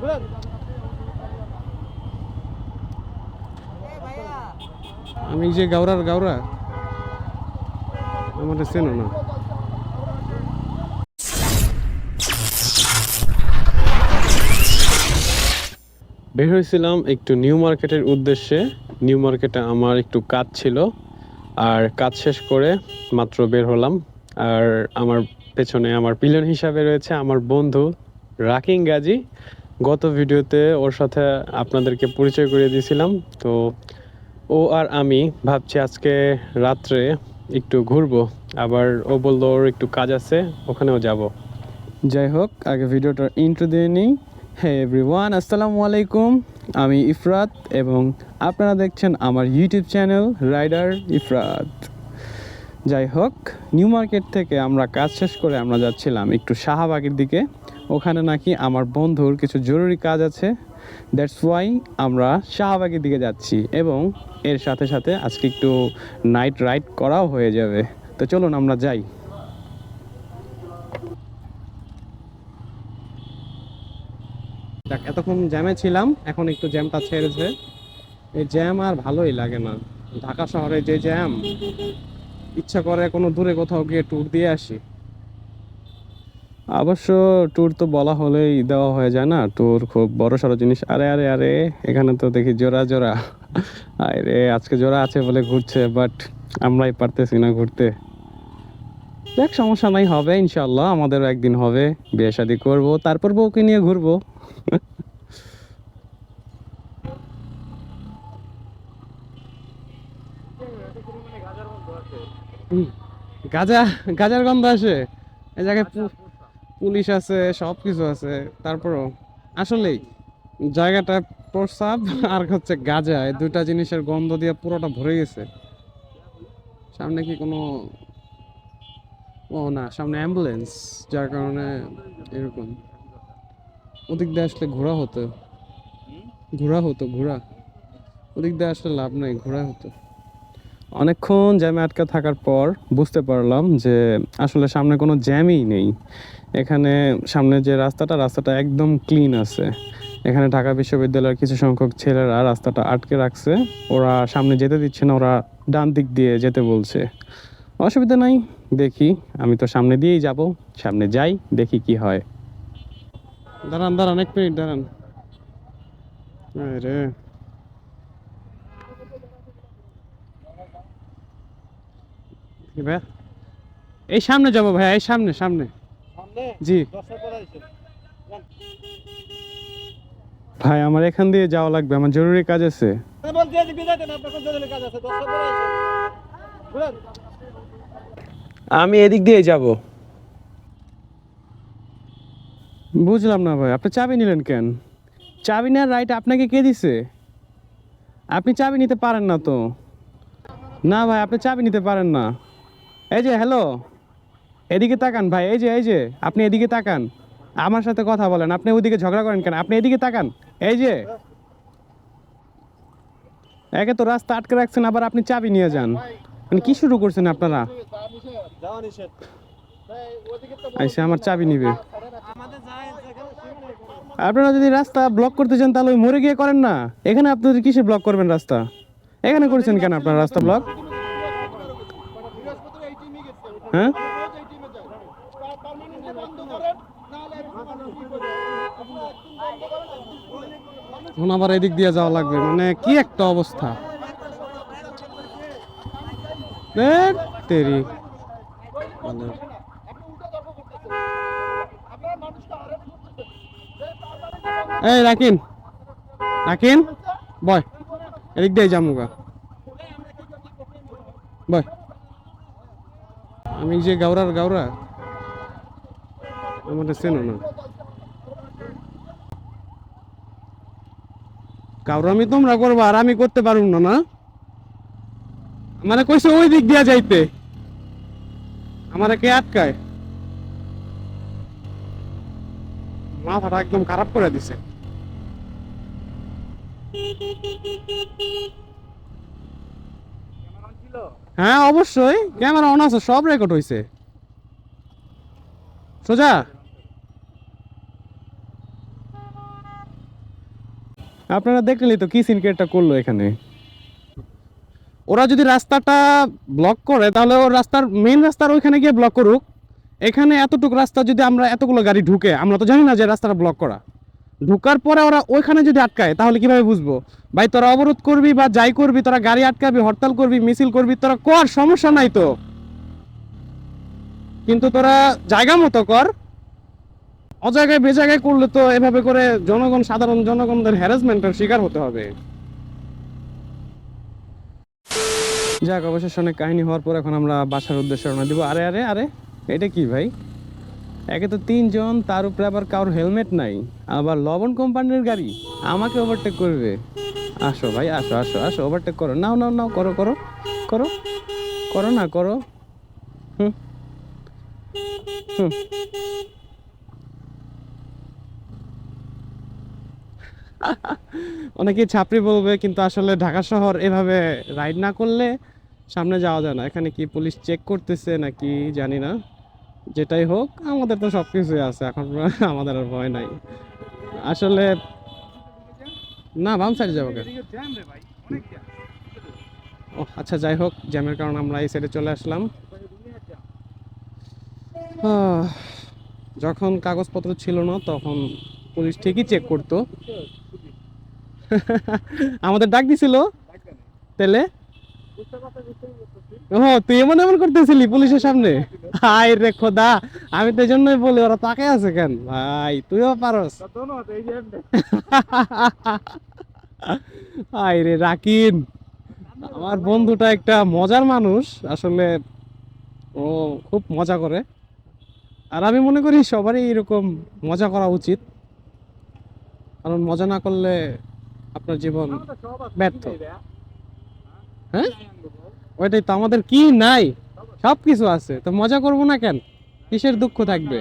বুঝলেন? আমি যে না। বের হয়েছিলাম একটু নিউ মার্কেটের উদ্দেশ্যে। নিউ মার্কেটে আমার একটু কাজ ছিল। আর কাজ শেষ করে মাত্র বের হলাম। আর আমার পেছনে আমার পিলন হিসাবে রয়েছে আমার বন্ধু রাকিং গাজী। গত ভিডিওতে ওর সাথে আপনাদেরকে পরিচয় করিয়ে দিয়েছিলাম। তো ও আর আমি ভাবছি আজকে রাত্রে একটু ঘুরবো। আবার ও বলল ওর একটু কাজ আছে, ওখানেও যাব। যাই হোক, আগে ভিডিওটার ইন্ট্রো দিয়ে নিই। হ্যাঁ এভরিওয়ান আসসালামু আলাইকুম। আমি ইফরাত এবং আপনারা দেখছেন আমার ইউটিউব চ্যানেল রাইডার ইফরাত যাই হোক, নিউ মার্কেট থেকে আমরা কাজ শেষ করে আমরা যাচ্ছিলাম একটু শাহবাগের দিকে। ওখানে নাকি আমার বন্ধুর কিছু জরুরি কাজ আছে। দ্যাটস ওয়াই আমরা শাহবাগের দিকে যাচ্ছি এবং এর সাথে সাথে আজকে একটু নাইট রাইড করাও হয়ে যাবে। তো চলুন আমরা যাই। এতক্ষণ জ্যামে ছিলাম, এখন একটু জ্যামটা ছেড়েছে। এই জ্যাম আর ভালোই লাগে না। ঢাকা শহরে যে জ্যাম ইচ্ছা করে কোনো দূরে কোথাও গিয়ে ট্যুর দিয়ে আসি। অবশ্য ট্যুর তো বলা হলেই দেওয়া হয়ে যায় না ট্যুর খুব বড় সড়ো জিনিস। আরে আরে আরে, এখানে তো দেখি জোড়া জোড়া। আরে আজকে জোড়া আছে বলে ঘুরছে বাট আমরাই পারতেছি না ঘুরতে। দেখ সমস্যা নাই, হবে ইনশাল্লাহ আমাদেরও একদিন হবে, বিয়ে শাদি করব, তারপর বউকে নিয়ে ঘুরবো। গাজা গাজার গন্ধ আসে। এই জায়গায় পু- পুলিশ আছে সব কিছু আছে। তারপরও আসলেই জায়গাটা প্রসাব আর হচ্ছে গাজা এই দুইটা জিনিসের গন্ধ দিয়ে পুরোটা ভরে গেছে। সামনে কি কোনো ও না সামনে অ্যাম্বুলেন্স যার কারণে এরকম। ওদিক দিয়ে আসলে ঘোরা হতো। ঘোরা হতো ঘোরা। ওদিক দিয়ে আসলে লাভ নাই ঘোরা হতো। অনেকক্ষণ জ্যামে আটকা থাকার পর বুঝতে পারলাম যে আসলে সামনে কোনো জ্যামই নেই। এখানে সামনে যে রাস্তাটা রাস্তাটা একদম ক্লিন আছে। এখানে ঢাকা বিশ্ববিদ্যালয়ের কিছু সংখ্যক ছেলেরা রাস্তাটা আটকে রাখছে। ওরা সামনে যেতে দিচ্ছে না, ওরা ডান দিক দিয়ে যেতে বলছে। অসুবিধা নাই, দেখি। আমি তো সামনে দিয়েই যাব, সামনে যাই, দেখি কি হয়। দাঁড়ান দাঁড়ান, এক মিনিট, দাঁড়ান। রে কি ভাইয়া এই সামনে যাব ভাইয়া এই সামনে সামনে। সামনে? জি। দশটা পরে আসেন ভাই আমার এখান দিয়ে যাওয়া লাগবে আমার জরুরি কাজ আছে। আমি এদিক দিয়ে যাব। বুঝলাম না ভাই আপনি চাবি নিলেন কেন? চাবি নেওয়ার রাইট আপনাকে কে দিছে? আপনি চাবি নিতে পারেন না তো। না ভাই, আপনি চাবি নিতে পারেন না। এই যে হ্যালো এদিকে তাকান ভাই, এই যে এই যে, আপনি এদিকে তাকান। আমার সাথে কথা বলেন, আপনি ওইদিকে ঝগড়া করেন কেন? আপনি এদিকে তাকান, এই যে। একে তো রাস্তা আটকে রাখছেন, আবার আপনি চাবি নিয়ে যান। মানে কি শুরু করছেন আপনারা? আইসে, আমার চাবি নিবে। আপনারা যদি রাস্তা ব্লক করতে চান, তাহলে ওই মরে গিয়ে করেন না। এখানে আপনাদের কিসে ব্লক করবেন রাস্তা? এখানে করেছেন কেন আপনার রাস্তা ব্লক? হ্যাঁ? আবার এদিক দিয়ে যাওয়া লাগবে। মানে কি একটা অবস্থা? এই, রাকিন। রাকিন, বয়। এদিক দিয়ে যামুগা বয়। আমি যে গাওরার গাওরা আমার চেনো না। গাওরামি তোমরা করবা আর আমি করতে পারুম না না? মানে কইছে ওই দিক দিয়া যাইতে। আমারে কে আটকায়? মাথাটা একদম খারাপ করে দিছে। হ্যাঁ অবশ্যই। ক্যামেরা অন আছে, সব রেকর্ড হইছে। সোজা? আপনারা দেখলেই তো কি সিনকেটটা করল এখানে। ওরা যদি রাস্তাটা ব্লক করে, তাহলে ওর রাস্তার মেইন রাস্তার ওইখানে গিয়ে ব্লক করুক। এখানে এতটুকু রাস্তা যদি আমরা এতগুলো গাড়ি ঢুকে, আমরা তো জানি না যে রাস্তাটা ব্লক করা। ঢুকার পরে ওরা ওইখানে যদি আটকায়, তাহলে কীভাবে বুঝব? ভাই, তোরা অবরোধ করবি বা যাই করবি, তোরা গাড়ি আটকাবি, হরতাল করবি, মিছিল করবি, তোরা কর, সমস্যা নাই তো। কিন্তু তোরা জায়গা মতো কর। অজায়গায় বেজায়গায় করলে তো এভাবে করে জনগণ, সাধারণ জনগণদের হ্যারাসমেন্টের শিকার হতে হবে। যাক, অবশেষে অনেক কাহিনী হওয়ার পর এখন আমরা বাসার উদ্দেশ্যে রওনা দিব। আরে আরে আরে, এটা কি ভাই? একে তো তিনজন, তার উপরে আবার কারোর হেলমেট নাই। আবার লবণ কোম্পানির গাড়ি, আমাকে ওভারটেক করবে। আসো ভাই, আসো আসো আসো ওভারটেক করো। নাও নাও নাও, করো করো করো করো না, করো। হুম হুম। অনেকেই ছাপড়ি বলবে, কিন্তু আসলে ঢাকা শহর এভাবে রাইড না করলে সামনে যাওয়া যায় না। এখানে কি পুলিশ চেক করতেছে নাকি জানি না। যেটাই হোক, আমাদের তো সব কিছুই আছে, এখন আমাদের আর ভয় নাই। আসলে না, বাম সাইডে যাব ও আচ্ছা যাই হোক, জ্যামের কারণে আমরা এই সাইডে চলে আসলাম। যখন কাগজপত্র ছিল না, তখন পুলিশ ঠিকই চেক করতো। আমাদের ডাক দিছিল। তেলে? ও, তুই এমন এমন করতেছিলি পুলিশের সামনে? হাই রে খোদা আমি তো জন্যই বলি ওরা তাকে আছে কেন? ভাই তুইও পারস। হাই রে রাকিন আমার বন্ধুটা একটা মজার মানুষ আসলে ও খুব মজা করে। আর আমি মনে করি সবারই এরকম মজা করা উচিত। কারণ মজা না করলে আপনার জীবন ব্যর্থ। হ্যাঁ? ওইটাই তো আমাদের কি নাই? সব কিছু আছে। তো মজা করব না কেন? কিসের দুঃখ থাকবে?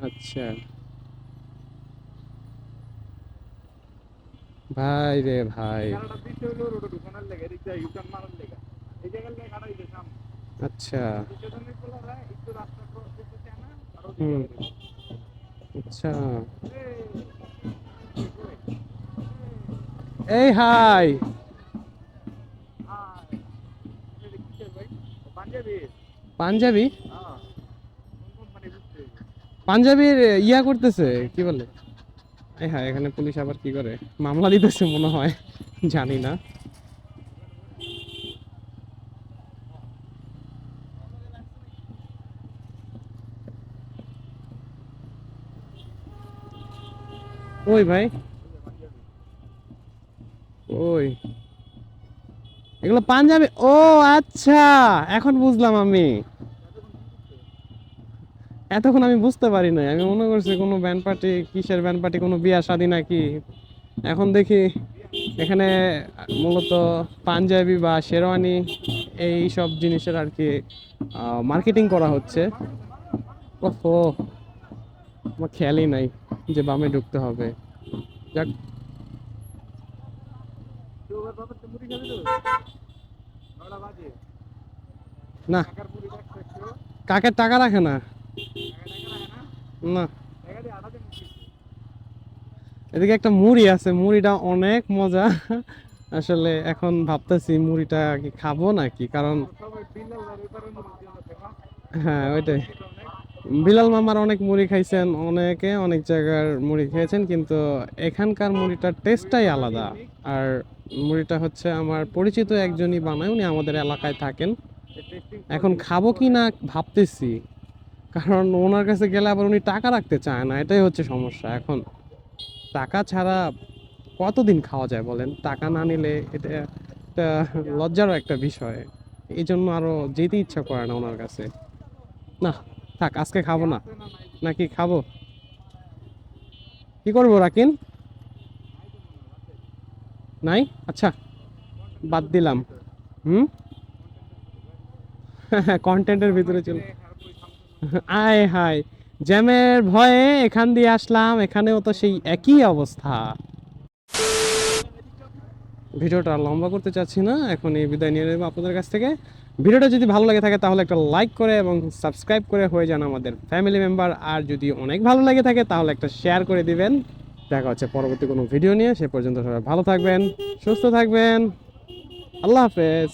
আচ্ছা। ভাই রে ভাই। কারণটা দিতে হলো রোড পাঞ্জাবি? হ্যাঁ। পাঞ্জাবির ইয়া করতেছে কি বলে? এই হ্যাঁ এখানে পুলিশ আবার কি করে? মামলা দিতেছে মনে হয় জানি না। ওই ভাই। ওই। এগুলো পাঞ্জাবি? ও আচ্ছা এখন বুঝলাম আমি। এতক্ষণ আমি বুঝতে পারি নাই। আমি মনে করছি কোনো ব্যান্ড পার্টি, কিসের ব্যান্ড পার্টি, কোনো বিয়া, শাদী নাকি? এখন দেখি এখানে মূলত পাঞ্জাবি বা শেরওয়ানি এই সব জিনিসের আর কি মার্কেটিং করা হচ্ছে। ওহো, আমার খেয়ালই নাই যে বামে ঢুকতে হবে। যাক তুই ওর বাবার তো মুড়ি খাবি তো? নয়টা বাজে। না। কাকের টাকা রাখে না না? এদিকে একটা মুড়ি আছে, মুড়িটা অনেক মজা আসলে এখন ভাবতেছি মুড়িটা কি খাব নাকি কারণ। হ্যাঁ ওইটাই বিলাল মামার অনেক মুড়ি খাইছেন, অনেকে অনেক জায়গার মুড়ি খেয়েছেন, কিন্তু এখানকার মুড়িটার টেস্টটাই আলাদা আর মুড়িটা হচ্ছে আমার পরিচিত একজনই বানায়, উনি আমাদের এলাকায় থাকেন। এখন খাব কি না ভাবতেছি, কারণ ওনার কাছে গেলে আবার উনি টাকা রাখতে চায় না, এটাই হচ্ছে সমস্যা। এখন টাকা ছাড়া কতদিন খাওয়া যায় বলেন? টাকা না নিলে এটা একটা লজ্জারও একটা বিষয়। এই জন্য আরও যেতে ইচ্ছা করে না ওনার কাছে। না, থাক, আজকে খাব না? নাকি খাব? কি করব, রাকিন? নাই? আচ্ছা বাদ দিলাম। হুম? কন্টেন্টের ভিতরে চল? আয় হায়, জ্যামের ভয়ে এখান দিয়ে আসলাম, এখানেও তো সেই একই অবস্থা। ভিডিওটা লম্বা করতে চাচ্ছি না, এখন এই বিদায় নিয়ে নেব আপনাদের কাছ থেকে। ভিডিওটা যদি ভালো লাগে থাকে, তাহলে একটা লাইক করে এবং সাবস্ক্রাইব করে হয়ে যান আমাদের ফ্যামিলি মেম্বার আর যদি অনেক ভালো লাগে থাকে, তাহলে একটা শেয়ার করে দিবেন। দেখা হচ্ছে পরবর্তী কোনো ভিডিও নিয়ে, সে পর্যন্ত সবাই ভালো থাকবেন, সুস্থ থাকবেন। আল্লাহ হাফেজ।